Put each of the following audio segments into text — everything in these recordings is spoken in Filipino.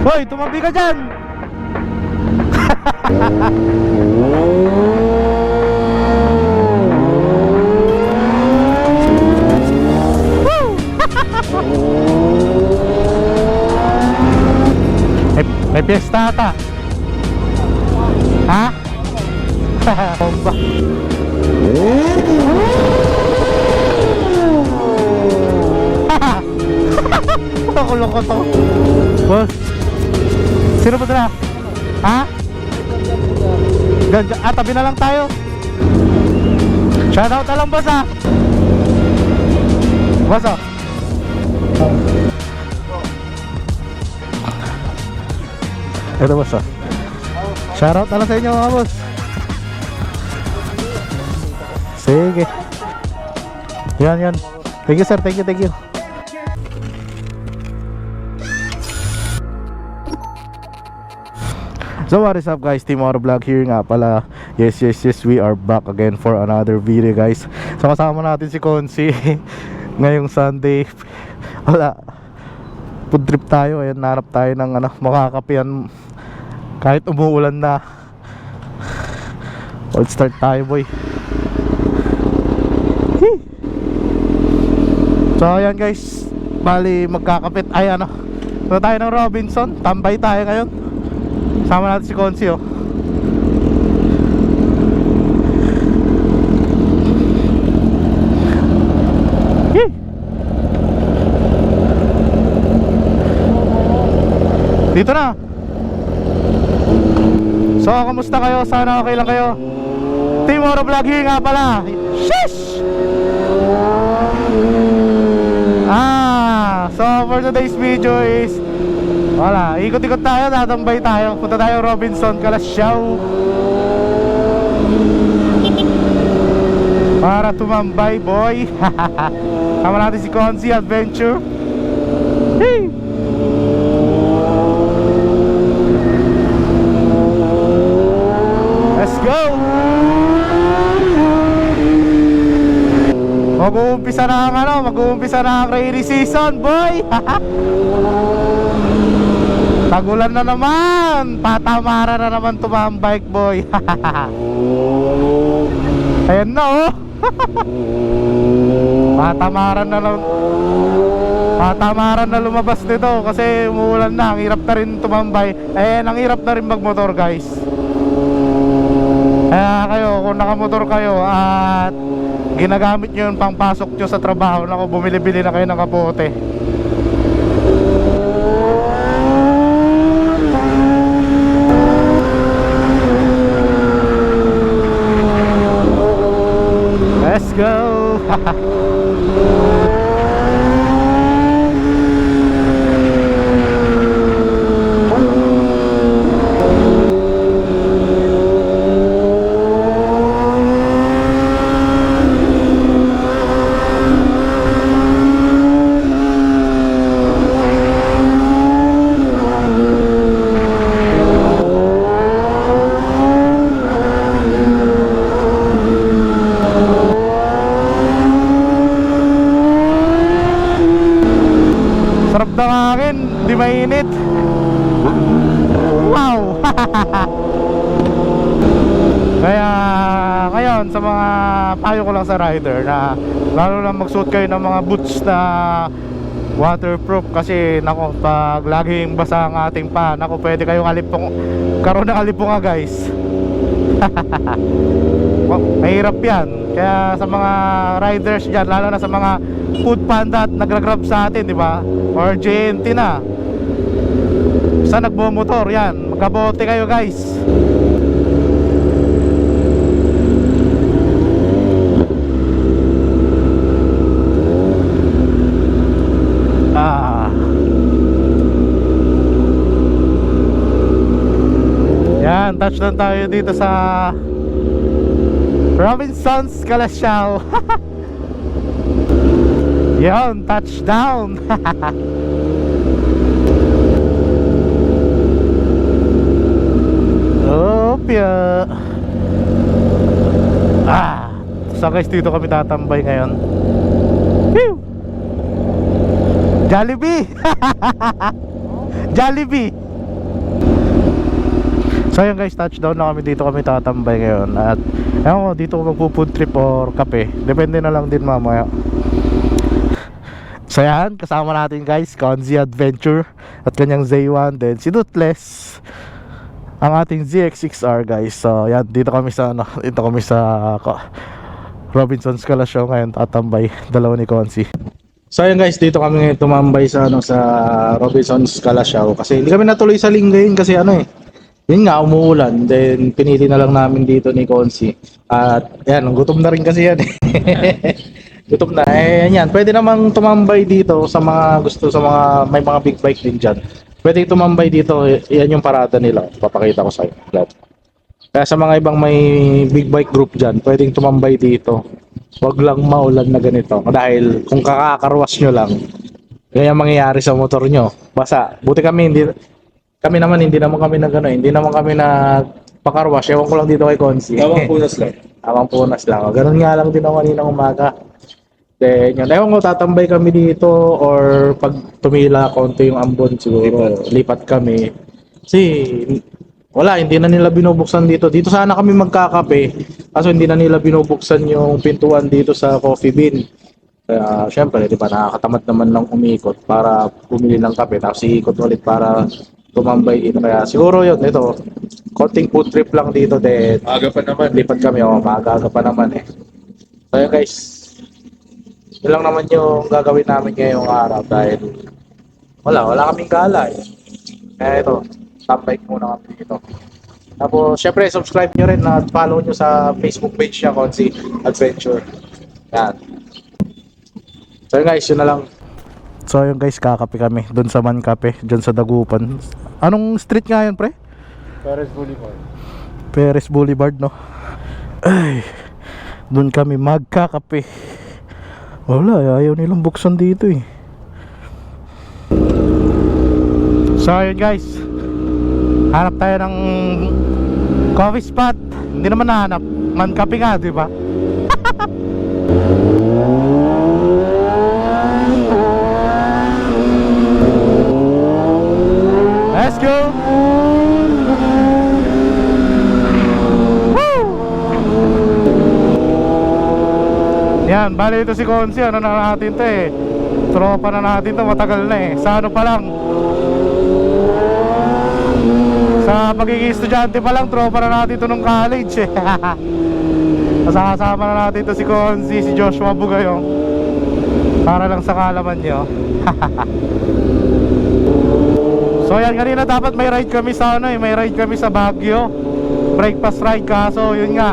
Hoy, tumabi ka dyan! may, may piyesta ata. Ha? Bomba. Pakulong ko to. Boss. Sino ba na? Ha? Ganda. Ah, tabi na lang tayo. Shoutout na lang, boss ah. Boss ah. Ito boss ah. Shoutout na lang sa inyo mga boss. Sige. Yan, yan. Thank you sir, thank you, thank you. So what is up guys, Auto Vlog here nga pala. Yes, yes, yes, we are back again for another video guys. So kasama natin si Konsi Ngayong Sunday. Wala. Food trip tayo, ayan nanap tayo ng ano, makakapian. Kahit umuulan na. Let's start tayo boy. Hee. So ayan guys. Bali magkakapit. Ay ano. Punta tayo ng Robinson. Tambay tayo ngayon Sama natin si Konsi oh. Dito na So kamusta kayo? Sana okay lang kayo Team Oro Vlog here nga pala Shish! Ah, so for today's video is wala, ikot-ikot tayo, tatambay tayo. Punta tayo Robinson, Kalasyaw. Para tumambay, boy. Kama natin si Konzi Adventure. Hey! Let's go! Mag-uumpisa na ang ano, mag-uumpisa na ang rainy season, boy! Tagulan na naman! Patamara na naman tumambike, boy! Ayan na, oh! Patamaran na lang Patamaran na lumabas nito kasi umuulan na, ang hirap na rin tumambay. Eh, ang hirap na rin magmotor, guys. Kaya kayo, kung nakamotor kayo at ginagamit nyo yung pangpasok nyo sa trabaho, nako bumili-bili na kayo ng kapote. Go! hangin, di mainit. Wow! Kaya ngayon sa mga payo ko lang sa rider na lalo na magsuot kayo ng mga boots na waterproof kasi nako pag laging basa ang ating pa nako pwede kayong alipong karoon ng alipunga guys mahirap yan kaya sa mga riders dyan lalo na sa mga food panda at nagra-grab sa atin di ba or JNT na sa nagbomotor yan. Magkabote kayo guys. Ah. Yan touchdown tayo dito sa Robinson's Calasiao Yan, touchdown Opya Ah So guys, dito kami tatambay ngayon. Phew! Jollibee. Jollibee. So yun guys, touchdown na kami. Dito kami tatambay ngayon. At ewan dito ko magpo-food trip or kape. Depende na lang din mamaya So yan, kasama natin guys, Konzi Adventure At kanyang Z1, then si Dutles Ang ating ZX6R guys So yan, dito kami sa ano, dito kami sa ko- Robinson's Kala Show ngayon tatambay Dalawa ni Konzi So ayun guys, dito kami ngayon tumambay sa ano sa Robinson's Kalasyaw kasi hindi kami natuloy sa Lingayen kasi ano eh. Yun nga umuulan, then pinili na lang namin dito ni Konsi. At yan, gutom na rin kasi yan eh. gutom na. Eh yan, pwede namang tumambay dito sa mga gusto sa mga may mga big bike din diyan. Pwede tumambay dito, yan yung parada nila. Papakita ko sa inyo. Yan. Kaya sa mga ibang may big bike group dyan, pwedeng tumambay dito. Huwag lang maulan na ganito. Dahil kung kakakarwas nyo lang, ganyan mangyayari sa motor nyo. Basa. Buti kami, hindi, kami naman, hindi naman kami na gano'n. Hindi naman kami na pakarwash. Ewan ko lang dito kay Konsi. Tawang punas lang. Awang punas lang. Ganun nga lang din ako kaninang umaga. Then, yun. Ewan ko, tatambay kami dito or pag tumila konti yung ambon siguro, lipat, kami. Kasi, wala, hindi na nila binubuksan dito. Dito sana kami magkakape. Kaso hindi na nila binubuksan yung pintuan dito sa coffee bean. Kaya, syempre, di ba, nakakatamad naman lang umikot para bumili ng kape. Tapos iikot ulit para tumambay dito. Kaya siguro yun, ito, konting food trip lang dito. Then, Aga pa naman. lipat kami, oh, maaga pa naman eh. So yun guys, yun lang naman yung gagawin namin ngayong araw dahil wala, wala kaming gala eh. Kaya ito, tambay muna kami dito. Tapos, syempre, subscribe nyo rin at follow nyo sa Facebook page niya, Konsi Adventure. Yan. So yun guys, yun na lang. So yun guys, kakape kami doon sa Man Cafe, dyan sa Dagupan. Anong street nga yun, pre? Paris Boulevard. Perez Boulevard, no? Ay, doon kami magkakape. Wala, ayaw nilang buksan dito eh. So, ayun guys. Hanap tayo ng coffee spot. Hindi naman nahanap. Man kape nga, di ba? Let's go! Yan, bali ito si Konsi, ano na natin to eh. Tropa na natin to, matagal na eh. Sa ano pa lang? Sa pagiging estudyante pa lang, tropa na natin to nung college eh. Kasama na natin to si Konsi, si Joshua Bugayong Para lang sa kalaman nyo So yan, kanina dapat may ride kami sa ano eh May ride kami sa Baguio. Breakfast ride kaso yun nga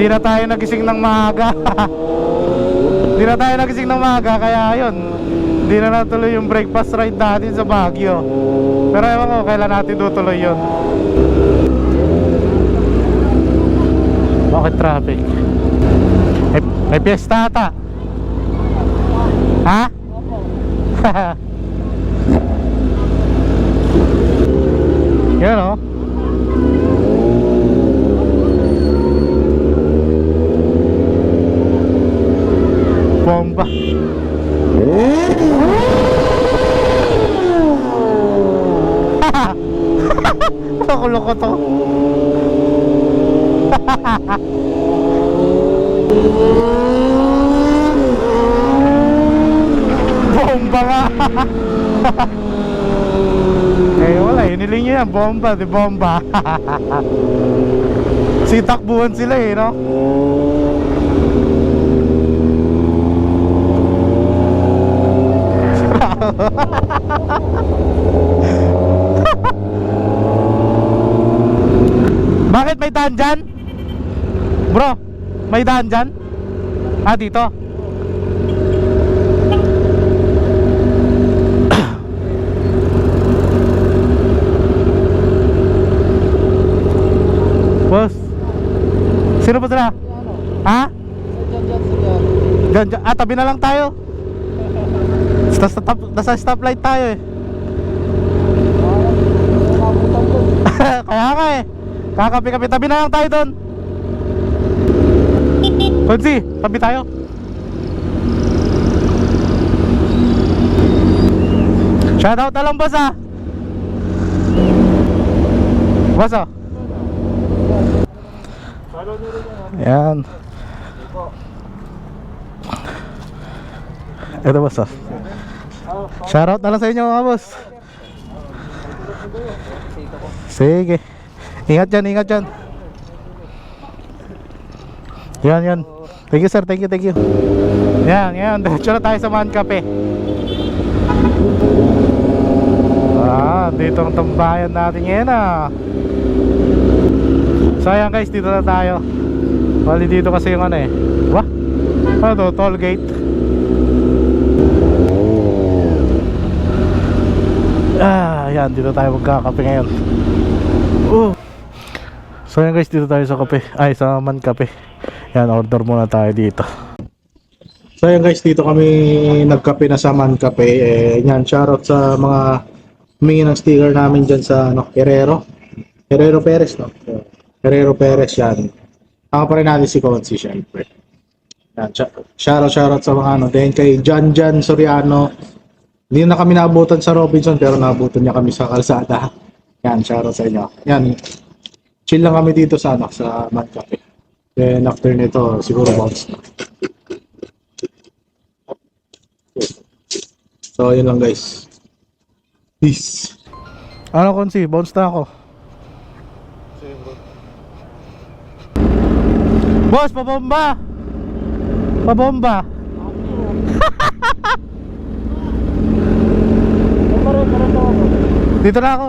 Di na tayo nagising ng maaga. Di na tayo nagising ng maaga Kaya yun Di na natuloy yung breakfast ride natin sa Baguio. Pero ewan ko kailan natin tutuloy yun? Bakit traffic? May, may piyesta ata. Ha? Yan o Bomba Loko-loko to. Bomba nga. Eh wala, hiniling nyo yan, bomba, di bomba. Sitakbuhan sila eh, no? Bakit may daan dyan? Bro, may daan dyan? Ah, dito? Boss, sino ba sila? Ha? Diyan, diyan. Ah, tabi na lang tayo. Nasa, stop, nasa stoplight tayo eh. Kaya nga eh. Kakapi-kapi. Tabi na lang tayo doon. Konsi, tabi tayo. Shoutout na lang boss ah. Basta. Follow nyo rin yan. Yan. Ito boss oh. Shoutout na lang sa inyo mga boss. Sige. Ingat dyan, ingat dyan. Yan, yan. Thank you sir, thank you, thank you. Yan, yan. Diretso na tayo sa Man Cafe. Ah, dito ang tambayan natin ngayon ah. So guys, dito na tayo. Bali dito kasi yung ano eh. Wah? Ano to? Toll gate. Ah, yan. Dito tayo magkakape ngayon. Uh. So ayan guys, dito tayo sa kape. Ay, sa Man Cafe. Yan, order muna tayo dito. So ayan guys, dito kami nagkape na sa Man Cafe. Eh, yan, shoutout sa mga humingi ng sticker namin dyan sa ano, Herrero. Herrero Perez, no? Herrero Perez yan. Ako pa rin natin si Consi, syempre. Yan, sh- shoutout, shoutout sa mga ano. Then kay John John Soriano. Hindi na kami naabutan sa Robinson pero naabutan niya kami sa kalsada. Yan, shoutout sa inyo. Yan, chill lang kami dito sa ano, sa Man Cafe. Then after nito, siguro bounce na. So, yun lang guys. Peace. Ano, Consi? Bounce na ako. Boss, pabomba! Pabomba! Dito na ako.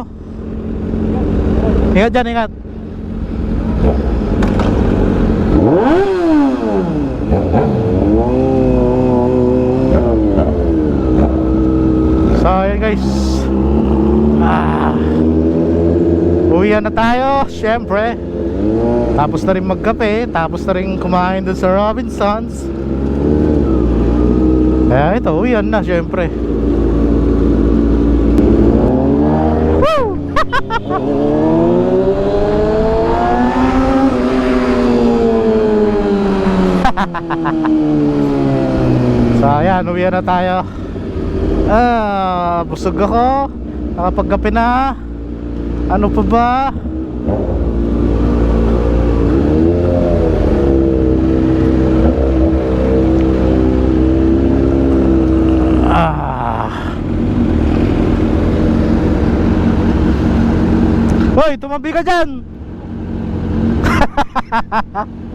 Ingat dyan, ingat. So, ayan guys. Ah. Uwian na tayo, syempre. Tapos na rin magkape, tapos na rin kumain dun sa Robinsons. Kaya ito, uwian na syempre. Woo! so uwian na tayo. Ah, busog ako. Nakapagkape na. Ano pa ba? Ah. Hoy, tumabi ka dyan!